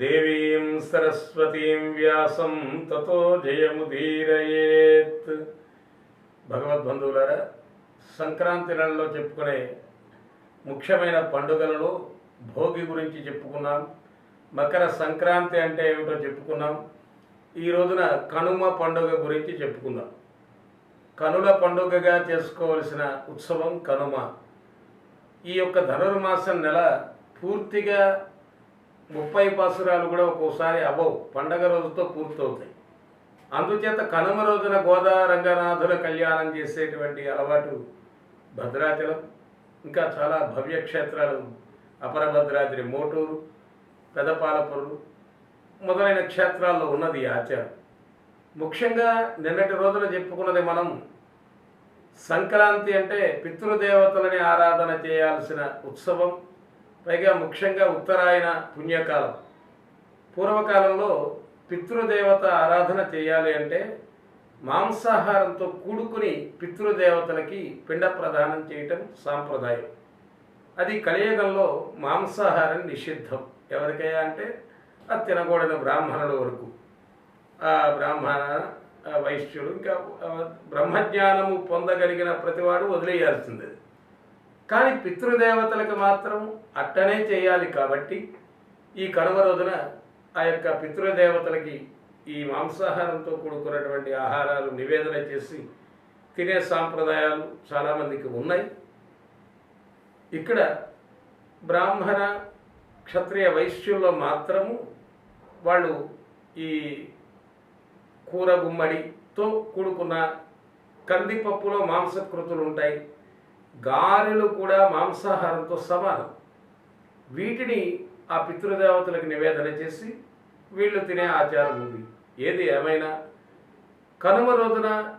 దేవీం సరస్వతీం వ్యాసం తతో జయముదీరయేత్. భగవద్బంధువులారా సంక్రాంతి నెలలో చెప్పుకునే ముఖ్యమైన పండుగలలో భోగి గురించి చెప్పుకున్నాం మకర సంక్రాంతి అంటే ఏమిటో చెప్పుకున్నాం ఈ రోజున కనుమ పండుగ గురించి చెప్పుకుందాం కనుల పండుగగా చేసుకోవలసిన ఉత్సవం కనుమ. ఈ యొక్క ధనుర్మాసం నెల పూర్తిగా ముప్పై పాసురాలు కూడా ఒక్కోసారి అవ్వవు. పండగ రోజుతో పూర్తవుతాయి. అందుచేత కనుమ రోజున గోదా రంగనాథుల కళ్యాణం చేసేటువంటి అలవాటు భద్రాచలం ఇంకా చాలా భవ్యక్షేత్రాలు అపర అపరభద్రాద్రి మోటూరు పెదపాలపూరు మొదలైన క్షేత్రాల్లో ఉన్నది ఈ ఆచారం. ముఖ్యంగా నిన్నటి రోజున చెప్పుకున్నది మనం సంక్రాంతి అంటే పితృదేవతలని ఆరాధన చేయాల్సిన ఉత్సవం పైగా ముఖ్యంగా ఉత్తరాయణ పుణ్యకాలం. పూర్వకాలంలో పితృదేవత ఆరాధన చేయాలి అంటే మాంసాహారంతో కూడుకుని పితృదేవతలకి పిండ ప్రదానం చేయటం సాంప్రదాయం. అది కలియుగంలో మాంసాహారం నిషిద్ధం. ఎవరికైనా అంటే అది తినకూడని బ్రాహ్మణుల వరకు. ఆ బ్రాహ్మణ వైశ్యుడు ఇంకా బ్రహ్మజ్ఞానము పొందగలిగిన ప్రతివాడు వదిలేయాల్సిందే. కానీ పితృదేవతలకు మాత్రం అట్టనే చేయాలి కాబట్టి ఈ కనుమ రోజున ఆ యొక్క పితృదేవతలకి ఈ మాంసాహారంతో కూడుకున్నటువంటి ఆహారాలు నివేదన చేసి తినే సాంప్రదాయాలు చాలామందికి ఉన్నాయి. ఇక్కడ బ్రాహ్మణ క్షత్రియ వైశ్యుల్లో మాత్రము వాళ్ళు ఈ కూర గుమ్మడితో కూడుకున్న కందిపప్పులో మాంసకృతులు ఉంటాయి. గారెలు కూడా మాంసాహారంతో సమానం. వీటిని ఆ పితృదేవతలకు నివేదన చేసి వీళ్ళు తినే ఆచారం ఉంది. ఏది ఏమైనా? కనుమ రోజున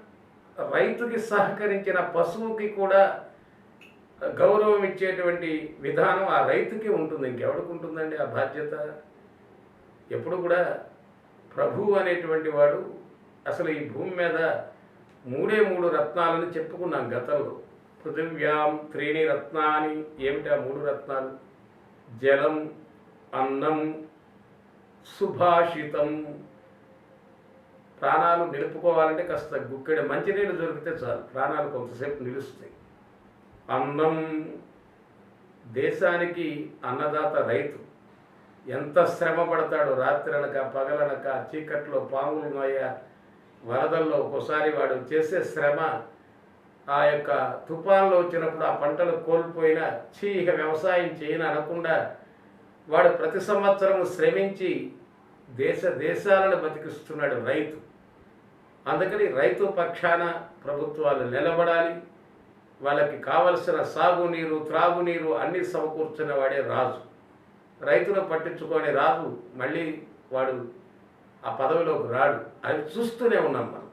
రైతుకి సహకరించిన పశువుకి కూడా గౌరవం ఇచ్చేటువంటి విధానం ఆ రైతుకి ఉంటుంది. ఇంకెవడికి ఉంటుందండి ఆ బాధ్యత? ఎప్పుడు కూడా ప్రభువు అనేటువంటి వాడు అసలు ఈ భూమి మీద మూడే మూడు రత్నాలని చెప్పుకున్నాం గతంలో. పృథివ్యాం త్రీణి రత్నాన్ని ఏమిటి ఆ మూడు రత్నాలు? జలం అన్నం సుభాషితం. ప్రాణాలు నిలుపుకోవాలంటే కాస్త గుక్కెడ మంచినీళ్ళు దొరికితే చాలు. ప్రాణాలు కొంతసేపు నిలుస్తాయి. అన్నం దేశానికి అన్నదాత రైతు. ఎంత శ్రమ పడతాడో రాత్రనక పగలనక చీకట్లో పాములు మాయ వరదల్లో ఒక్కోసారి వాడు చేసే శ్రమ ఆ యొక్క తుఫాన్లో వచ్చినప్పుడు ఆ పంటలు కోల్పోయినా చీ ఇక వ్యవసాయం చేయను అనకుండా వాడు ప్రతి సంవత్సరం శ్రమించి దేశ దేశాలను బతికిస్తున్నాడు రైతు. అందుకని రైతు పక్షాన ప్రభుత్వాలు నిలబడాలి. వాళ్ళకి కావలసిన సాగునీరు త్రాగునీరు అన్ని సమకూర్చున్న వాడే రాజు. రైతును పట్టించుకొని రాజు మళ్ళీ వాడు ఆ పదవిలోకి రాడు. అది చూస్తూనే ఉన్నాం మనం.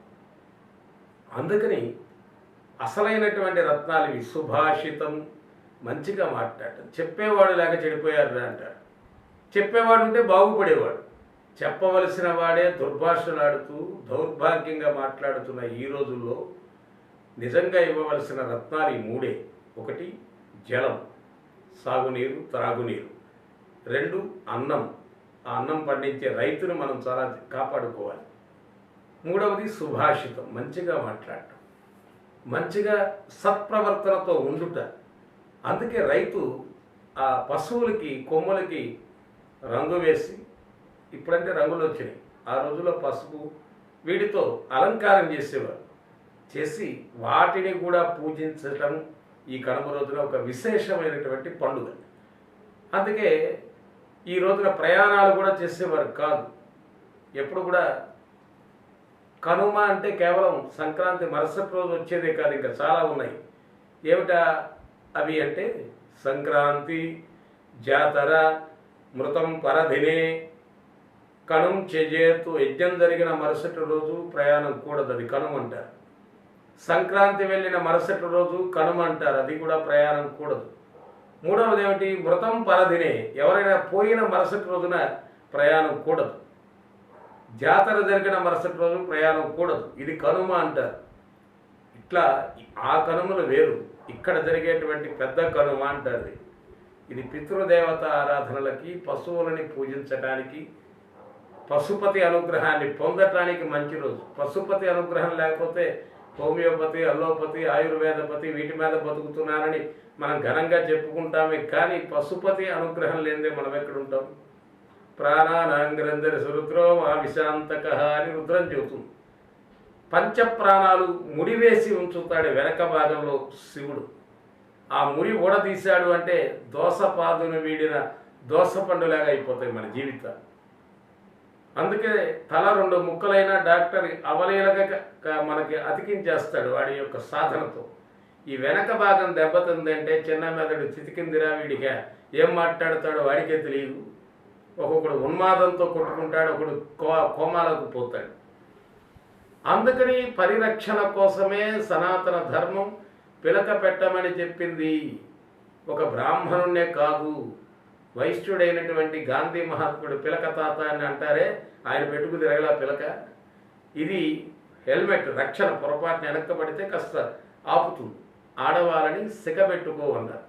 అందుకని అసలైనటువంటి రత్నాలు ఇవి. సుభాషితం మంచిగా మాట్లాడటం. చెప్పేవాడు లేక చెడిపోయారు అంటాడు. చెప్పేవాడు ఉంటే బాగుపడేవాడు. చెప్పవలసిన వాడే దుర్భాషలాడుతూ దౌర్భాగ్యంగా మాట్లాడుతున్న ఈ రోజుల్లో నిజంగా ఇవ్వవలసిన రత్నాలు ఈ మూడే. ఒకటి జలం సాగునీరు త్రాగునీరు. రెండు అన్నం. ఆ అన్నం పండించే రైతును మనం చాలా కాపాడుకోవాలి. మూడవది సుభాషితం మంచిగా మాట్లాడటం. మంచిగా సత్ప్రవర్తనతో ఉండుట. అందుకే రైతు ఆ పశువులకి కొమ్ములకి రంగు వేసి ఇప్పుడంటే రంగులు వచ్చినాయి. ఆ రోజుల్లో పసుపు వీటితో అలంకారం చేసేవారు. చేసి వాటిని కూడా పూజించటం ఈ కనుమ రోజున ఒక విశేషమైనటువంటి పండుగ. అందుకే ఈ రోజున ప్రయాణాలు కూడా చేసేవారు కాదు. ఎప్పుడు కూడా కనుమ అంటే కేవలం సంక్రాంతి మరుసటి రోజు వచ్చేదే కాదు ఇంకా చాలా ఉన్నాయి. ఏమిటా అవి అంటే సంక్రాంతి జాతర మృతం పరధినే కణం చెజేతు యజ్ఞం జరిగిన మరుసటి రోజు ప్రయాణం కూడదు అది కనుమ అంటారు. సంక్రాంతి వెళ్ళిన మరుసటి రోజు కనుమ అంటారు అది కూడా ప్రయాణం కూడదు. మూడవది ఏమిటి? మృతం పరధినే ఎవరైనా పోయిన మరుసటి రోజున ప్రయాణం కూడదు. జాతర జరిగిన మరుసటి రోజు ప్రయాణం కూడదు. ఇది కనుమ అంటారు. ఇట్లా ఆ కనుమలు వేరు. ఇక్కడ జరిగేటువంటి పెద్ద కనుమ అంటారు. ఇది. పితృదేవత ఆరాధనలకి పశువులని పూజించటానికి పశుపతి అనుగ్రహాన్ని పొందటానికి మంచి రోజు. పశుపతి అనుగ్రహం లేకపోతే హోమియోపతి అల్లోపతి ఆయుర్వేదపతి వీటి మీద బతుకుతున్నారని మనం ఘనంగా చెప్పుకుంటామే. కానీ పశుపతి అనుగ్రహం లేనిదే మనం ఎక్కడ ఉంటాం? ప్రాణానాంగ్రందరి సురుద్రో మా విశాంతక అని రుద్రం చెబుతుంది. పంచప్రాణాలు ముడివేసి ఉంచుతాడు వెనక భాగంలో శివుడు. ఆ ముడి ఊడదీశాడు అంటే దోసపాదును వీడిన దోస పండులాగా అయిపోతాయి మన జీవితాలు. అందుకే తల రెండు ముక్కలైన డాక్టర్ అవలీలగా మనకి అతికించేస్తాడు వాడి యొక్క సాధనతో. ఈ వెనక భాగం దెబ్బతిందంటే చిన్న మెదడు చితికిందిరా వీడిగా ఏం మాట్లాడతాడో వాడికే తెలియదు. ఒక్కొక్కడు ఉన్మాదంతో కొట్టుకుంటాడు ఒకడు కో కోమాలకు పోతాడు. అందుకని పరిరక్షణ కోసమే సనాతన ధర్మం పిలక పెట్టమని చెప్పింది ఒక బ్రాహ్మణునే కాదు. వైశ్యుడైనటువంటి గాంధీ మహాత్ముడు పిలక తాత అని అంటారే ఆయన పెట్టుకు తిరగల పిలక. ఇది హెల్మెట్ రక్షణ పొరపాటున వెనక్కబడితే కాస్త ఆపుతుంది. ఆడవాళ్ళని సిగబెట్టుకోమన్నారు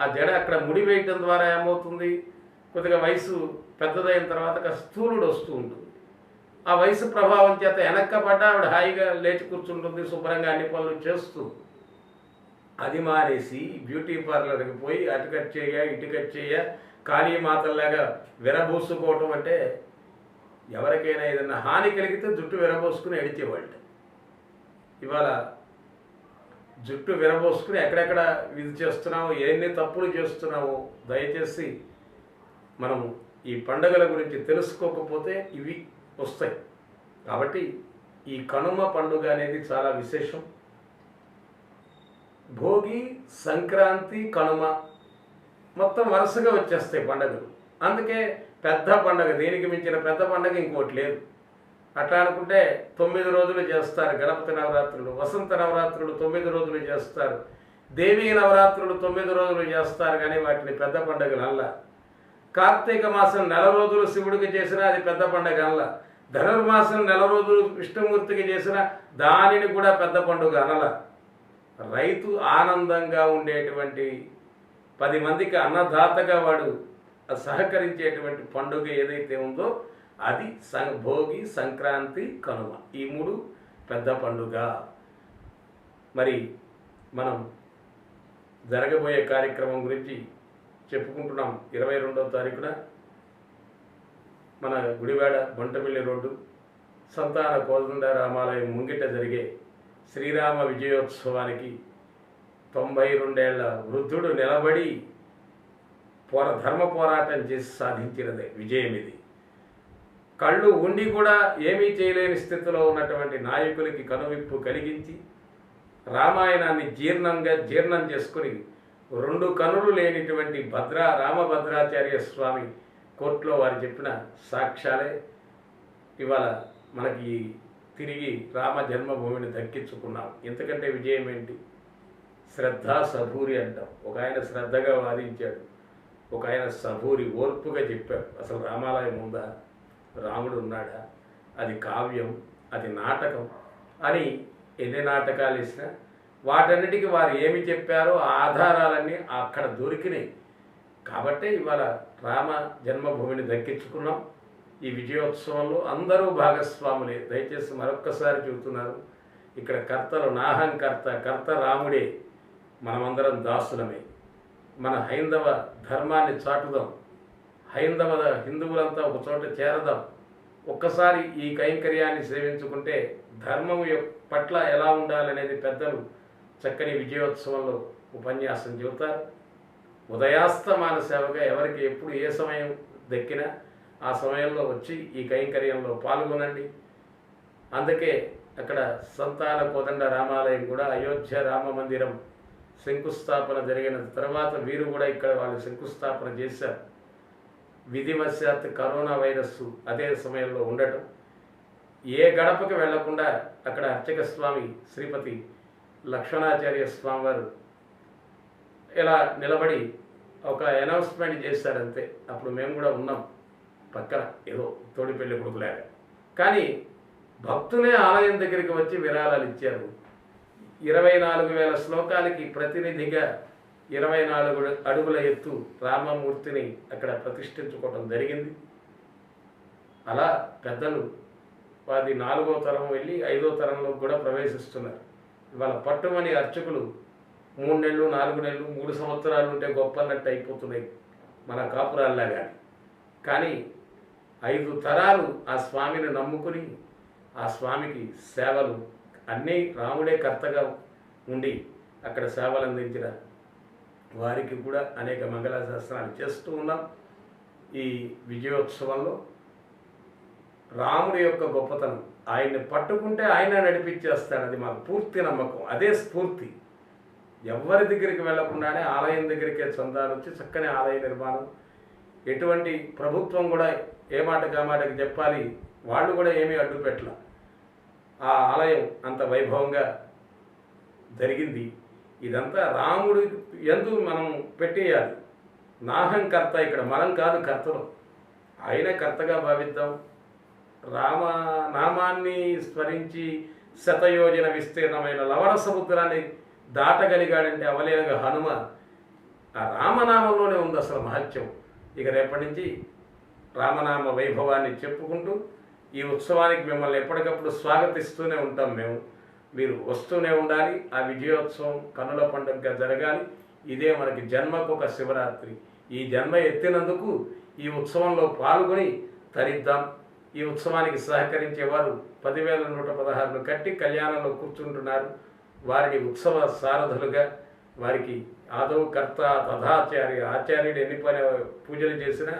ఆ జడ అక్కడ ముడి వేయటం ద్వారా ఏమవుతుంది? కొద్దిగా వయసు పెద్దదైన తర్వాత స్థూలుడు వస్తూ ఉంటుంది. ఆ వయసు ప్రభావం చేత వెనక్కబడ్డ ఆవిడ హాయిగా లేచి కూర్చుంటుంది శుభ్రంగా అన్ని పనులు చేస్తూ. అది మానేసి బ్యూటీ పార్లర్కి పోయి అటు కట్ చేయ ఇటు కట్ చేయ కాళీ మాతల్లాగా విరబూసుకోవటం అంటే ఎవరికైనా ఏదైనా హాని కలిగితే జుట్టు విరబోసుకుని ఎడిచేవాళ్ళు ఇవాళ జుట్టు విరబోసుకుని ఎక్కడెక్కడ ఇది చేస్తున్నావు ఎన్ని తప్పులు చేస్తున్నామో దయచేసి మనము ఈ పండుగల గురించి తెలుసుకోకపోతే ఇవి వస్తాయి. కాబట్టి ఈ కనుమ పండుగ అనేది చాలా విశేషం. భోగి సంక్రాంతి కనుమ మొత్తం వరుసగా వచ్చేస్తాయి పండుగలు. అందుకే పెద్ద పండుగ దీనికి మించిన పెద్ద పండుగ ఇంకోటి లేదు. అట్లా అనుకుంటే తొమ్మిది రోజులు చేస్తారు గణపతి నవరాత్రులు వసంత నవరాత్రులు తొమ్మిది రోజులు చేస్తారు దేవీ నవరాత్రులు తొమ్మిది రోజులు చేస్తారు కానీ వాటిని పెద్ద పండుగలు అల్లా కార్తీక మాసం నెల రోజులు శివుడికి చేసిన అది పెద్ద పండుగ అల్ల ధనుర్మాసం నెల రోజులు విష్ణుమూర్తికి చేసిన దానిని కూడా పెద్ద పండుగ అనల. రైతు ఆనందంగా ఉండేటువంటి పది మందికి అన్నదాతగా వాడు సహకరించేటువంటి పండుగ ఏదైతే ఉందో అది సం భోగి సంక్రాంతి కనుమ. ఈ మూడు పెద్ద పండుగ. మరి మనం జరగబోయే కార్యక్రమం గురించి చెప్పుకుంటున్నాం. ఇరవై రెండవ తారీఖున మన గుడివాడ బంటమిల్లి రోడ్డు సంతాన కోదండ రామాలయం ముంగిట జరిగే శ్రీరామ విజయోత్సవానికి తొంభై రెండేళ్ళ వృద్ధుడు నిలబడి పోర ధర్మ పోరాటం చేసి సాధించినదే విజయం ఇది. కళ్ళు ఉండి కూడా ఏమీ చేయలేని స్థితిలో ఉన్నటువంటి నాయకులకి కనువిప్పు కలిగించి రామాయణాన్ని జీర్ణంగా జీర్ణం చేసుకుని రెండు కనులు లేనిటువంటి భద్ర రామభద్రాచార్య స్వామి కోర్టులో వారు చెప్పిన సాక్ష్యాలే ఇవాళ మనకి తిరిగి రామ జన్మభూమిని దక్కించుకున్నాం. ఎందుకంటే విజయం ఏంటి? శ్రద్ధ సభూరి అంటాం. ఒక ఆయన శ్రద్ధగా వాదించాడు. ఒక ఆయన సభూరి ఓర్పుగా చెప్పాడు అసలు రామాలయం ఉందా? రాముడు ఉన్నాడా? అది కావ్యం అది నాటకం అని ఎన్ని నాటకాలు ఇచ్చినా వాటన్నిటికీ వారు ఏమి చెప్పారో ఆ ఆధారాలన్నీ అక్కడ దొరికినాయి. కాబట్టే ఇవాళ రామ జన్మభూమిని దక్కించుకున్నాం. ఈ విజయోత్సవంలో అందరూ భాగస్వాములే. దయచేసి మరొక్కసారి చెబుతున్నారు ఇక్కడ కర్తలు నాహం కర్త కర్త రాముడే మనమందరం దాసులమే. మన హైందవ ధర్మాన్ని చాటుదాం. హైందవ హిందువులంతా ఒక చోట చేరదాం. ఒక్కసారి ఈ కైంకర్యాన్ని సేవించుకుంటే ధర్మం పట్ల ఎలా ఉండాలనేది పెద్దలు చక్కని విజయోత్సవంలో ఉపన్యాసం చెబుతారు ఉదయాస్తమాన సేవగా ఎవరికి ఎప్పుడు ఏ సమయం దక్కినా ఆ సమయంలో వచ్చి ఈ కైంకర్యంలో పాల్గొనండి. అందుకే అక్కడ సంతాన కోదండ రామాలయం కూడా అయోధ్య రామ మందిరం శంకుస్థాపన జరిగిన తర్వాత వీరు కూడా ఇక్కడ వాళ్ళు శంకుస్థాపన చేశారు. విధివశాత్ కరోనా వైరస్ అదే సమయంలో ఉండటం. ఏ గడపకి వెళ్ళకుండా అక్కడ అర్చక స్వామి శ్రీపతి లక్ష్మణాచార్య స్వామి వారు ఇలా నిలబడి ఒక అనౌన్స్మెంట్ చేశారంతే. అప్పుడు మేము కూడా ఉన్నాం. పక్కన ఏదో తోడి పెళ్ళి కొడుకులాగా కానీ భక్తులే ఆలయం దగ్గరికి వచ్చి విరాళాలు ఇచ్చారు. ఇరవై నాలుగు వేల శ్లోకాలకి ప్రతినిధిగా ఇరవై నాలుగు అడుగుల ఎత్తు రామమూర్తిని అక్కడ ప్రతిష్ఠించుకోవడం జరిగింది. అలా పెద్దలు వారి నాలుగో తరం వెళ్ళి ఐదో తరంలో కూడా ప్రవేశిస్తున్నారు. ఇవాళ పట్టుమని అర్చకులు మూడు నెలలు నాలుగు నెలలు మూడు సంవత్సరాలు ఉంటే గొప్ప అన్నట్టు అయిపోతున్నాయి మన కాపురాల్లా కానీ కానీ ఐదు తరాలు ఆ స్వామిని నమ్ముకుని ఆ స్వామికి సేవలు అన్నీ రాముడే కర్తగా ఉండి అక్కడ సేవలు అందించిన వారికి కూడా అనేక మంగళాశాస్త్రాలు చేస్తూ ఉన్నాం. ఈ విజయోత్సవంలో రాముడి యొక్క గొప్పతనం. ఆయన్ని పట్టుకుంటే ఆయన నడిపించేస్తాడు అది మాకు పూర్తి నమ్మకం. అదే స్ఫూర్తి. ఎవరి దగ్గరికి వెళ్ళకుండానే ఆలయం దగ్గరికే చందాలు వచ్చి చక్కని ఆలయ నిర్మాణం. ఎటువంటి ప్రభుత్వం కూడా ఏ మాట కామాటకి మాటకి చెప్పాలి వాళ్ళు కూడా ఏమీ అడ్డు పెట్టల. ఆ ఆలయం అంత వైభవంగా జరిగింది. ఇదంతా రాముడు ఎందు మనం పెట్టేయాలి. నాహం కర్త ఇక్కడ మనం కాదు కర్తలు. ఆయన కర్తగా భావిద్దాం. రామ నామాన్ని స్మరించి శతయోజన విస్తీర్ణమైన లవణ సముద్రాన్ని దాటగలిగాడంటే అవలేనగా హనుమ. ఆ రామనామంలోనే ఉంది అసలు మహత్యం. ఇక రేపటి నుంచి రామనామ వైభవాన్ని చెప్పుకుంటూ ఈ ఉత్సవానికి మిమ్మల్ని ఎప్పటికప్పుడు స్వాగతిస్తూనే ఉంటాం మేము. మీరు వస్తూనే ఉండాలి ఆ విజయోత్సవం కనుల పండుగగా జరగాలి. ఇదే మనకి జన్మకు ఒక శివరాత్రి. ఈ జన్మ ఎత్తినందుకు ఈ ఉత్సవంలో పాల్గొని తరిద్దాం. ఈ ఉత్సవానికి సహకరించేవారు పదివేల నూట పదహారును కట్టి కళ్యాణంలో కూర్చుంటున్నారు. వారిని ఉత్సవ సారథులుగా వారికి ఆదౌ కర్త తథాచార్య ఆచార్యుడు ఎన్ని పని పూజలు చేసినా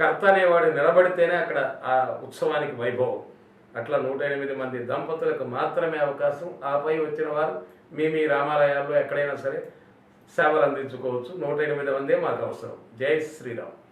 కర్త అనేవాడు నిలబడితేనే అక్కడ ఆ ఉత్సవానికి వైభవం. అట్లా నూట ఎనిమిది మంది దంపతులకు మాత్రమే అవకాశం. ఆపై వచ్చిన వారు మీ మీ రామాలయాల్లో ఎక్కడైనా సరే సేవలు అందించుకోవచ్చు నూట ఎనిమిది మందే మాకు అవసరం. జై శ్రీరామ్.